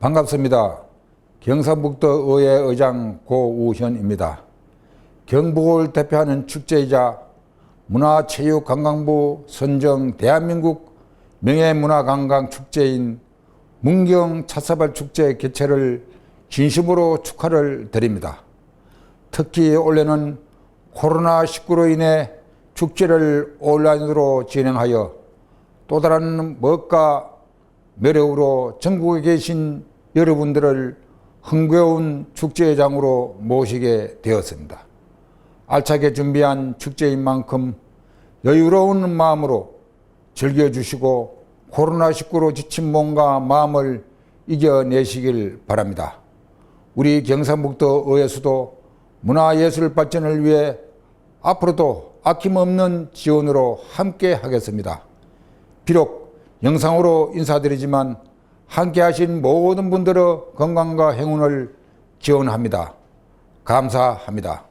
반갑습니다. 경상북도의회 의장 고우현입니다. 경북을 대표하는 축제이자 문화체육관광부 선정 대한민국 명예문화관광축제인 문경 차사발 축제 개최를 진심으로 축하를 드립니다. 특히 올해는 코로나19로 인해 축제를 온라인으로 진행하여 또 다른 멋과 매력으로 전국에 계신 여러분들을 흥겨운 축제장으로 모시게 되었습니다. 알차게 준비한 축제인 만큼 여유로운 마음으로 즐겨주시고 코로나19로 지친 몸과 마음을 이겨내시길 바랍니다. 우리 경상북도 의회수도 문화예술 발전을 위해 앞으로도 아낌없는 지원으로 함께 하겠습니다. 비록 영상으로 인사드리지만 함께 하신 모든 분들의 건강과 행운을 기원합니다. 감사합니다.